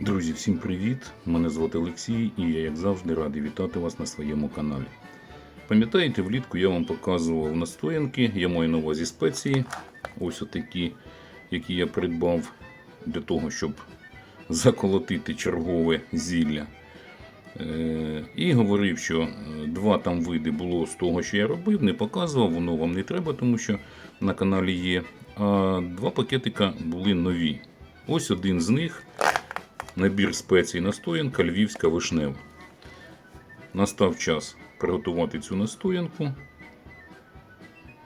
Друзі, всім привіт! Мене звати Олексій і я, як завжди, радий вітати вас на своєму каналі. Пам'ятаєте, влітку я вам показував настоянки, я маю на увазі спеції, ось отакі, які я придбав для того, щоб заколотити чергове зілля. Е, І говорив, що е, два там види було з того, що я робив, не показував, воно вам не треба, тому що на каналі є. А два пакетика були нові. Ось один з них набір спецій настоянка львівська вишнева. Настав час приготувати цю настоянку.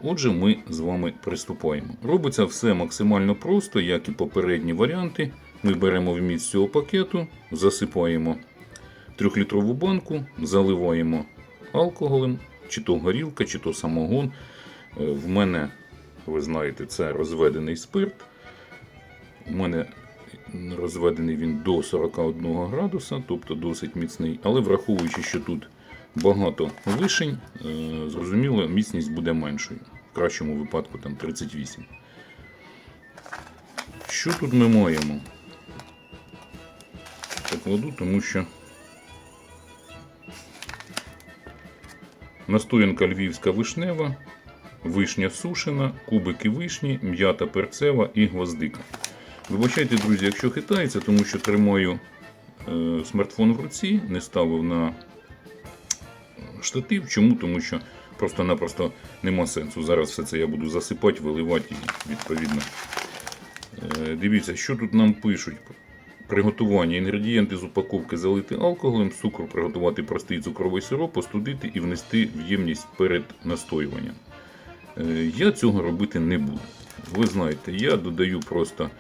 Отже, ми з вами приступаємо. Робиться все максимально просто, як і попередні варіанти. Ми беремо вміст цього пакету, засипаємо 3-літрову банку, заливаємо алкоголем, чи то горілка, чи то самогон. Е, В мене, ви знаєте, це розведений спирт. У мене розведений він до 41 градуса, тобто досить міцний. Але враховуючи, що тут багато вишень, е, зрозуміло, міцність буде меншою. В кращому випадку там 38. Що тут ми маємо? Покладу, тому що настоянка львівська вишнева, вишня сушена, кубики вишні, м'ята перцева і гвоздика. Вибачайте, друзі, якщо хитається, тому що тримаю е, смартфон в руці, не ставив на штатив. Чому? Тому що просто-напросто нема сенсу. Зараз все це я буду засипати, виливати і відповідно. Е, дивіться, що тут нам пишуть. Приготування. Інгредієнти з упаковки залити алкоголем, цукру приготувати простий цукровий сироп, остудити і внести в ємність перед настоюванням. Е, Я цього робити не буду. Ви знаєте, я додаю просто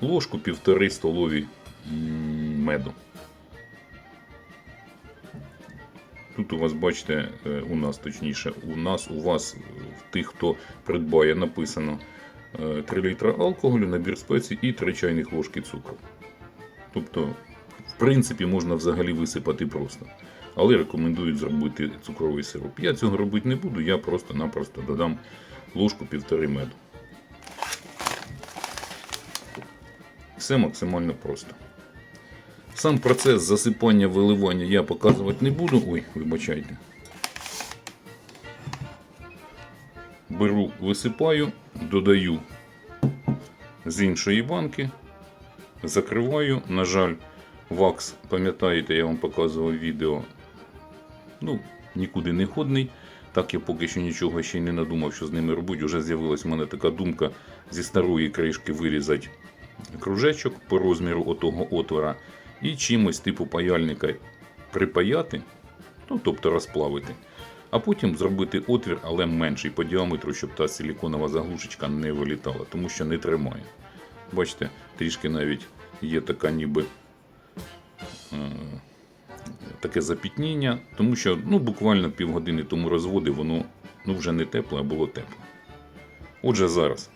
ложку півтори столові меду. Тут у вас, бачите, е, у нас точніше, у нас, у вас, е, в тих, хто придбає, написано е, 3 літра алкоголю, набір спецій і 3 чайних ложки цукру. Тобто, в принципі, можна взагалі висипати просто. Але рекомендують зробити цукровий сироп. Я цього робити не буду, я просто-напросто додам ложку півтори меду. Все максимально просто. Сам процес засипання виливання я показувати не буду. Ой, вибачайте. Беру, висипаю, додаю з іншої банки, закриваю. На жаль, вакс, пам'ятаєте, я вам показував відео. Ну, нікуди не ходний. Так я поки що нічого ще й не надумав, що з ними робити. Уже з'явилась в мене така думка зі старої кришки вирізати кружечок по розміру отого отвора і чимось типу паяльника припаяти, ну тобто розплавити, а потім зробити отвір, але менший по діаметру, щоб та силіконова заглушечка не вилітала, тому що не тримає. Бачите, трішки навіть є така ніби е, таке запітніння, тому що ну, буквально півгодини тому розводив, воно ну, вже не тепле, а було тепле. Отже, зараз.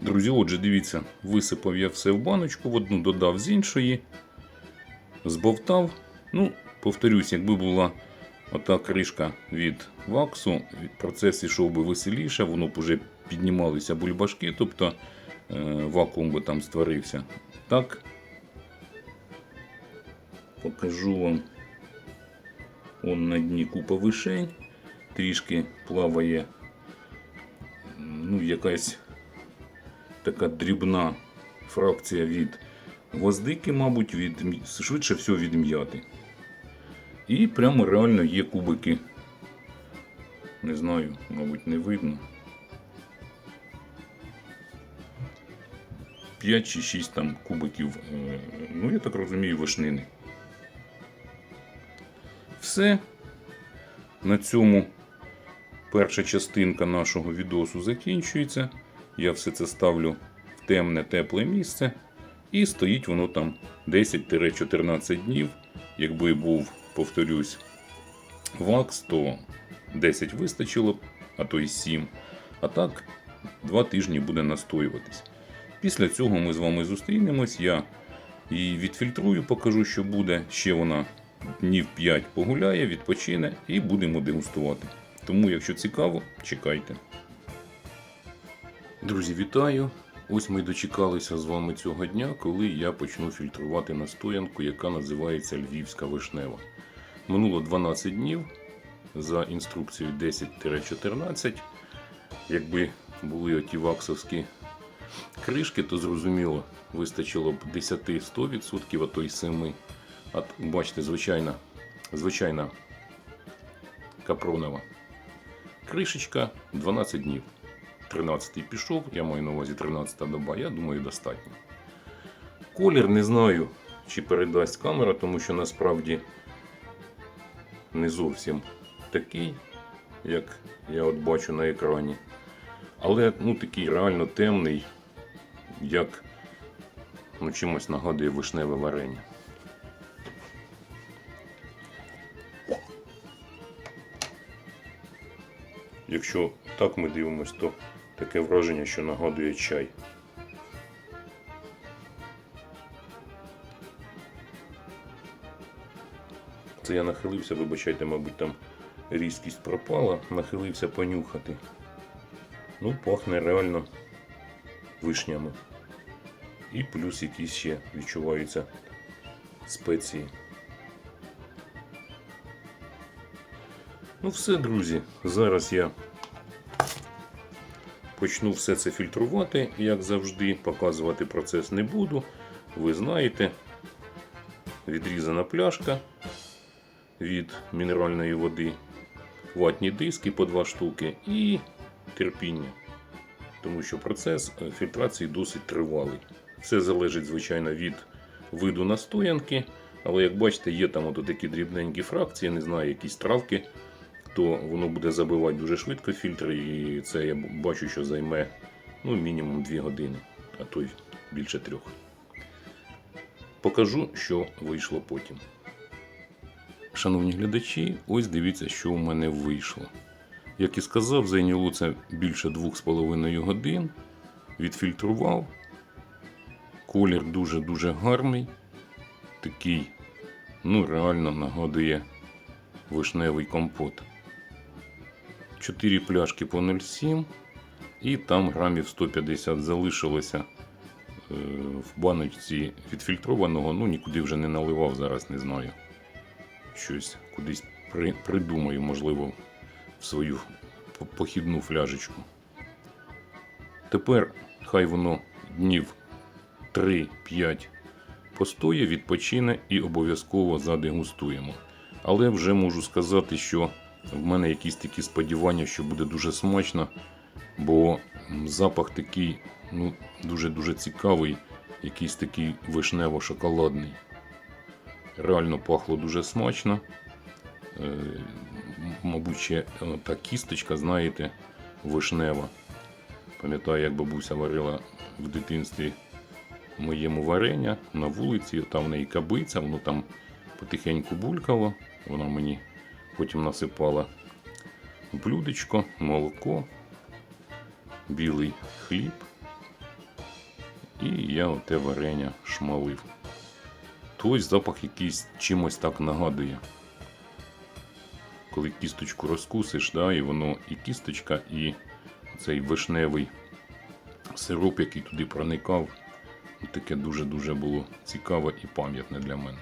Друзі, отже, дивіться, висипав я все в баночку, в одну додав з іншої, збовтав. Ну, повторюсь, якби була ота кришка від ваксу, процес ішов би веселіше, воно б уже піднімалися бульбашки, тобто е, вакуум би там створився. Так, покажу вам он на дні купа вишень, трішки плаває ну, якась така дрібна фракція від гвоздики, мабуть, від, швидше всього від м'яти. І прямо реально є кубики. Не знаю, мабуть, не видно. 5 чи 6 там кубиків, е, ну я так розумію, вишнини. Все. На цьому перша частинка нашого відосу закінчується. Я все це ставлю в темне, тепле місце. І стоїть воно там 10-14 днів. Якби був, повторюсь, вакс, то 10 вистачило а то й 7. А так, 2 тижні буде настоюватись. Після цього ми з вами зустрінемось. Я І відфільтрую, покажу, що буде. Ще вона днів 5 погуляє, відпочине і будемо дегустувати. Тому, якщо цікаво, чекайте. Друзі, вітаю! Ось ми дочекалися з вами цього дня, коли я почну фільтрувати настоянку, яка називається Львівська вишнева. Минуло 12 днів за інструкцією 10-14. Якби були оті ваксовські кришки, то зрозуміло, вистачило б 10-100%, а то й 7%. А бачите, звичайна, звичайна капронова кришечка 12 днів. 13-й пішов, я маю на увазі 13 доба, я думаю, достатньо. Колір не знаю, чи передасть камера, тому що насправді не зовсім такий, як я от бачу на екрані. Але ну, такий реально темний, як ну, чимось нагадує вишневе варення. Якщо так ми дивимося, то таке враження, що нагадує чай. Це я нахилився, вибачайте, мабуть, там різкість пропала, нахилився понюхати. Ну, пахне реально вишнями. І плюс якісь ще відчуваються спеції. Ну все, друзі, зараз я почну все це фільтрувати, як завжди. Показувати процес не буду. Ви знаєте, відрізана пляшка від мінеральної води, ватні диски по два штуки і терпіння. Тому що процес фільтрації досить тривалий. Все залежить, звичайно, від виду настоянки. Але як бачите, є там от такі дрібненькі фракції, не знаю, якісь травки, то воно буде забивати дуже швидко фільтр, і це я бачу, що займе ну, мінімум 2 години, а то й більше трьох. Покажу, що вийшло потім. Шановні глядачі, ось дивіться, що у мене вийшло. Як і сказав, зайняло це більше 2,5 годин. Відфільтрував. Колір дуже-дуже гарний. Такий, ну, реально нагадує вишневий компот. 4 пляшки по 0,7 і там грамів 150 залишилося е, в баночці відфільтрованого. Ну, нікуди вже не наливав, зараз не знаю. Щось кудись при, придумаю, можливо, в свою похідну фляжечку. Тепер хай воно днів 3-5 постоє, відпочине і обов'язково задегустуємо. Але вже можу сказати, що в мене якісь такі сподівання, що буде дуже смачно, бо запах такий ну, дуже-дуже цікавий, якийсь такий вишнево-шоколадний. Реально пахло дуже смачно. Е, Мабуть, ще е, та кісточка, знаєте, вишнева. Пам'ятаю, як бабуся варила в дитинстві моєму варення на вулиці, там в неї кабиця, воно там потихеньку булькало. Вона мені потім насипала блюдечко, молоко, білий хліб. І я оте варення шмалив. Той запах якийсь чимось так нагадує. Коли кісточку розкусиш, да, і воно і кісточка, і цей вишневий сироп, який туди проникав, таке дуже-дуже було цікаве і пам'ятне для мене.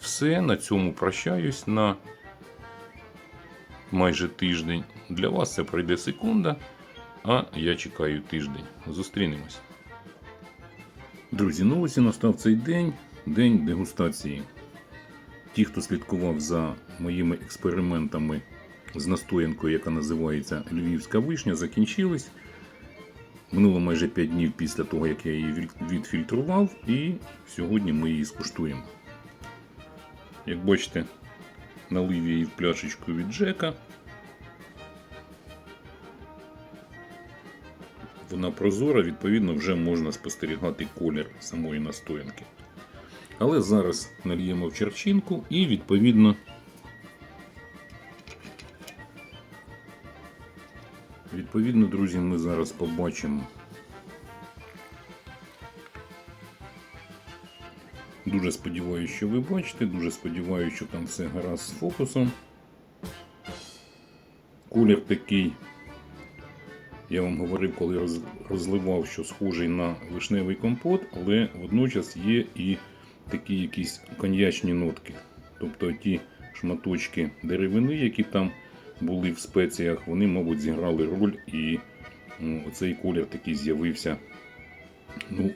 Все, на цьому прощаюсь на майже тиждень. Для вас це пройде секунда, а я чекаю тиждень. Зустрінемось. Друзі, ну ось і настав цей день, день дегустації. Ті, хто слідкував за моїми експериментами з настоянкою, яка називається Львівська вишня, закінчились. Минуло майже 5 днів після того, як я її відфільтрував, і сьогодні ми її скуштуємо. Як бачите, налив її в пляшечку від Джека. Вона прозора, відповідно, вже можна спостерігати колір самої настоянки. Але зараз нальємо в черчинку і відповідно. Відповідно, друзі, ми зараз побачимо, Дуже сподіваюся, що ви бачите, дуже сподіваюся, що там все гаразд з фокусом. Колір такий, я вам говорив, коли розливав, що схожий на вишневий компот, але водночас є і такі якісь коньячні нотки. Тобто ті шматочки деревини, які там були в спеціях, вони, мабуть, зіграли роль і ну, оцей колір такий з'явився. Ну,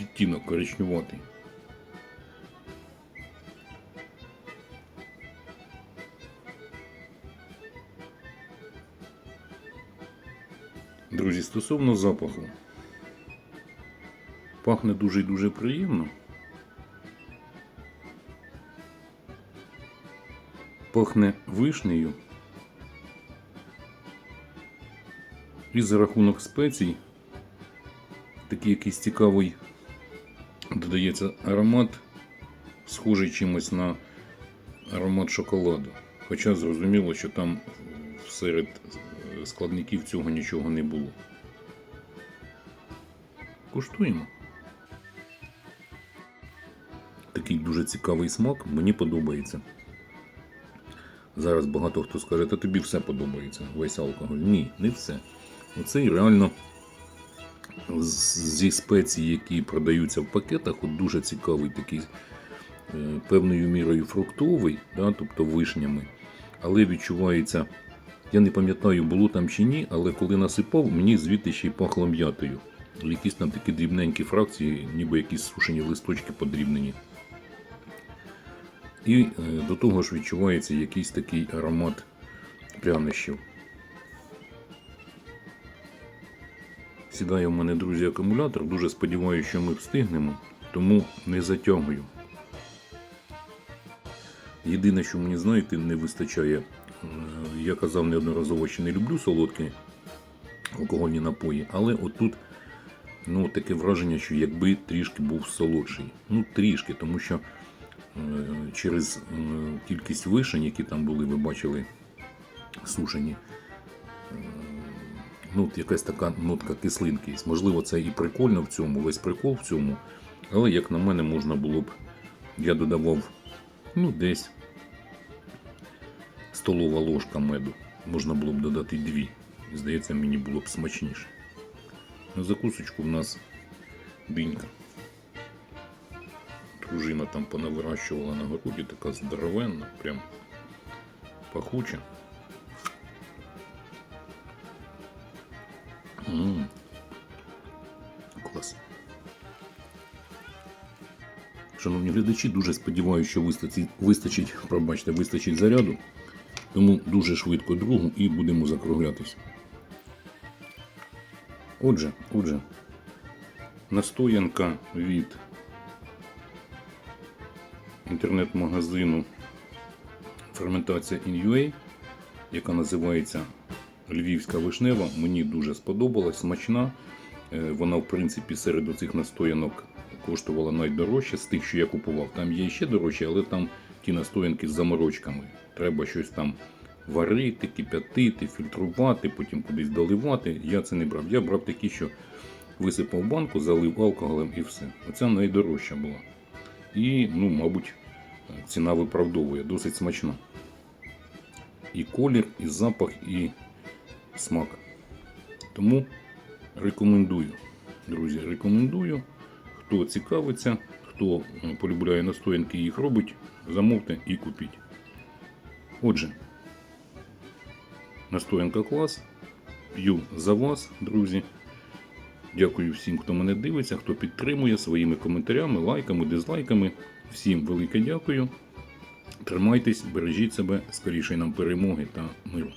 відтінок коричневатий. Друзі, стосовно запаху. Пахне дуже і дуже приємно. Пахне вишнею. І за рахунок спецій такий якийсь цікавий додається аромат, схожий чимось на аромат шоколаду. Хоча зрозуміло, що там серед е, складників цього нічого не було. Куштуємо. Такий дуже цікавий смак, мені подобається. Зараз багато хто скаже, та тобі все подобається, весь алкоголь. Ні, не все. Оцей реально зі спецій, які продаються в пакетах, от дуже цікавий такий е, певною мірою фруктовий, да, тобто вишнями. Але відчувається, я не пам'ятаю, було там чи ні, але коли насипав, мені звідти ще й пахло м'ятою. Якісь там такі дрібненькі фракції, ніби якісь сушені листочки подрібнені. І е, до того ж відчувається якийсь такий аромат прянощів. Сідає в мене, друзі, акумулятор. Дуже сподіваюся, що ми встигнемо, тому не затягую. Єдине, що мені, знаєте, не вистачає, е, я казав неодноразово, що не люблю солодкі алкогольні напої, але отут ну, таке враження, що якби трішки був солодший. Ну, трішки, тому що е, через е, кількість вишень, які там були, ви бачили, сушені, ну, якась така нотка кислинки. Можливо, це і прикольно в цьому, весь прикол в цьому. Але, як на мене, можна було б, я додавав ну, десь столова ложка меду. Можна було б додати дві. Здається, мені було б смачніше. На закусочку в нас динька. Дружина там понавирощувала на городі, така здоровенна, прям пахуча. Шановні глядачі, дуже сподіваюся, що вистачить, вистачить, пробачте, вистачить заряду. Тому дуже швидко другу і будемо закруглятися. Отже, отже, настоянка від інтернет-магазину Ферментація InUA, яка називається Львівська вишнева, мені дуже сподобалась, смачна. Е, Вона, в принципі, серед оцих настоянок коштувала найдорожче з тих, що я купував. Там є ще дорожче, але там ті настоянки з заморочками. Треба щось там варити, кип'ятити, фільтрувати, потім кудись доливати. Я це не брав. Я брав такі, що висипав банку, залив алкоголем і все. Оця найдорожча була. І, ну, мабуть, ціна виправдовує, досить смачна. І колір, і запах, і смак. Тому рекомендую, друзі, рекомендую. Хто цікавиться, хто е, полюбляє настоянки і їх робить, замовте і купіть. Отже, настоянка клас. П'ю за вас, друзі. Дякую всім, хто мене дивиться, хто підтримує своїми коментарями, лайками, дизлайками. Всім велике дякую. Тримайтесь, бережіть себе, скоріше нам перемоги та миру.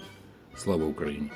Слава Україні!